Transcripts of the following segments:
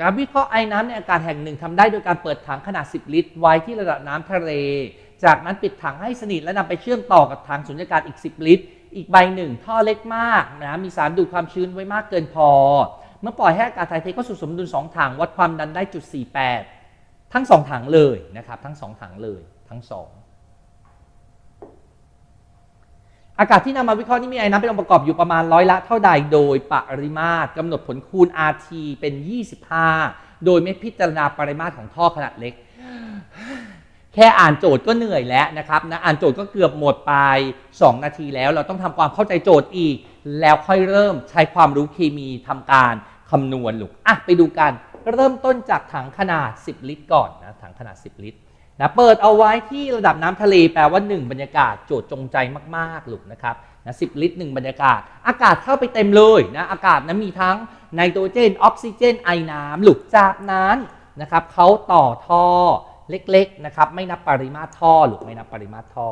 นะวิเคราะห์ไอ้น้ำในอากาศแห่งหนึ่งทำได้โดยการเปิดถังขนาด 10 ลิตร ไว้ที่ระดับน้ำทะเล จากนั้นปิดถังให้สนิทและนำไปเชื่อมต่อกับถังสุญญากาศอีก 10 ลิตร อีกใบหนึ่งท่อเล็กมากนะมีสารดูดความชื้นไว้มากเกินพอ เมื่อปล่อยให้อากาศถ่ายเทเข้าสู่สมดุล2ถังวัดความดันได้จุด48ทั้ง 2 ถังเลยนะครับทั้ง 2 ถังเลยทั้ง 2 อากาศที่นำมาวิเคราะห์นี่มีไอ้น้ำเป็นองค์ประกอบอยู่ประมาณร้อยละเท่าใดโดยปริมาตรกำหนดผลคูณ RT เป็น 25 โดยไม่พิจารณาปริมาตรของท่อขนาดเล็ก แค่อ่านโจทย์ก็เหนื่อยแล้วนะครับนะอ่านโจทย์ก็เกือบหมดไป 2 นาทีแล้วเราต้องทำความเข้าใจโจทย์อีก แล้วค่อยเริ่มใช้ความรู้เคมีทำการคำนวณลูกอะไปดูกันเริ่มต้นจากถังขนาด 10 ลิตรก่อนนะถังขนาด 10 ลิตร นะเปิดเอาไว้ที่ระดับน้ำทะเลแปลว่า 1 บรรยากาศโจทย์จงใจมากๆลูกนะครับนะสิลิตร1บรรยากาศ อากาศเข้าไปเต็มเลยนะอากาศนั้นมีทั้งไนโตรเจนออกซิเจนไอน้ำลูกจากนั้นนะครับเขาต่อท่อเล็กๆนะครับไม่นับปริมาตรท่อหลูกไม่นับปริมาตรท่อ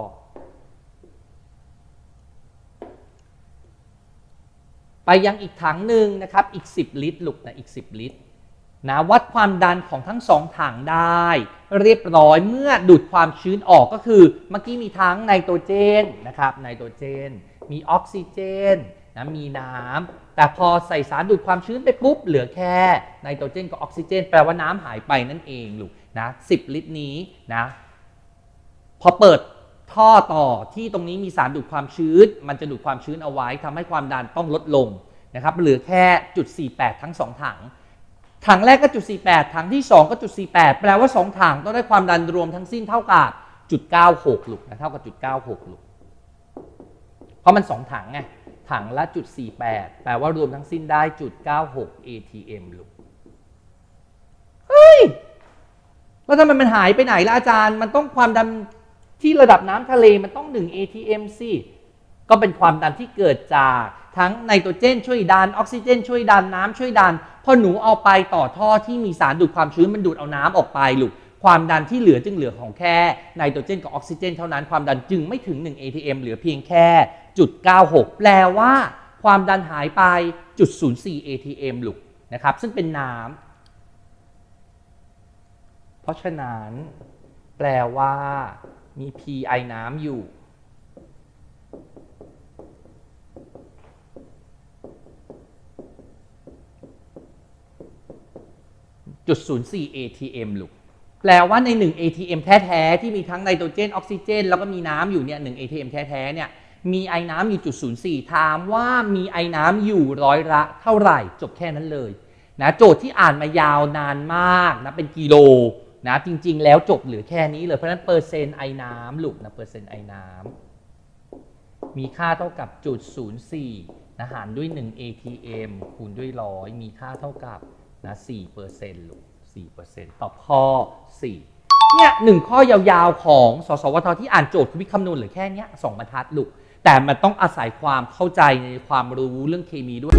ไปยังอีกถังหนึ่งนะครับอีก 10 ลิตรลูกนะอีก 10 ลิตรนะวัดความดันของทั้งสองถังได้ เรียบร้อยเมื่อดูดความชื้นออกก็คือ เมื่อกี้มีทั้งไนโตรเจนนะครับไนโตรเจน มีออกซิเจนนะมีน้ำแต่พอใส่สารดูดความชื้นไปปุ๊บ เหลือแค่ไนโตรเจนกับออกซิเจน แปลว่าน้ำหายไปนั่นเองลูกนะ10ลิตรนี้นะพอเปิดท่อต่อที่ตรงนี้มีสารดูดความชื้น มันจะดูดความชื้นเอาไว้ทำให้ความดันต้องลดลงนะครับเหลือแค่จุด48 ทั้ง 2 ถัง ถังแรกก็จุด48 ถังที่ 2 ก็จุด48 แปลว่า 2 ถังต้องได้ความดันรวมทั้งสิ้นเท่ากับจุด96ลูกนะเท่ากับจุด96ลูกเพราะมัน 2 ถังไงถังละจุด48 แปลว่ารวมทั้งสิ้นได้จุด96 ATM ลูกเฮ้ยแล้วทำไมมันหายไปไหนล่ะอาจารย์ มันต้องความดันที่ระดับน้ำทะเลมันต้อง 1 ATM สิก็เป็นความดันที่เกิดจาก ทั้งไนโตรเจนช่วยดันออกซิเจน ช่วยดันน้ำช่วยดันพอหนูเอาไปต่อท่อที่มีสารดูดความชื้นมันดูดเอาน้ำออกไปลูกความดันที่เหลือจึงเหลือของแค่ไนโตรเจนกับออกซิเจน เท่านั้นความดันจึงไม่ถึง 1 ATM เหลือเพียงแค่จุด96 แปลว่า ความดันหายไปจุด04 ATM ลูกนะครับ ซึ่งเป็นน้ำเพราะฉะนั้น แปลว่ามี PI น้ำอยู่ จุด04 ATM ลูก แปลว่าใน 1 ATM แท้ ๆ ที่มีทั้งไนโตรเจน ออกซิเจน แล้วก็มีน้ำอยู่เนี่ย1 ATM แท้ ๆ เนี่ย มีไอ้น้ำอยู่จุด04ถามว่ามีไอ้น้ำอยู่ร้อยละเท่าไหร่ จบแค่นั้นเลยนะโจทย์ที่อ่านมายาวนานมากนะเป็นกิโลนะจริง ๆ แล้วจบเหลือแค่นี้เลยเพราะฉะนั้นเปอร์เซ็นต์ไอ้น้ำลูกนะเปอร์เซ็นต์ไอ้น้ำมีค่าเท่ากับจุด04นะหารด้วย 1 ATM คูณด้วยร้อยมีค่าเท่ากับ นะ4เปอร์เซ็นต์ลูก4%ตอบข้อ 4 เนี่ยหนึ่งข้อยาวๆของสสวทที่อ่านโจทย์วิคำนวณเหรือแค่เนี้ยสองบรรทัดลูก แต่มันต้องอาศัยความเข้าใจในความรู้เรื่องเคมีด้วย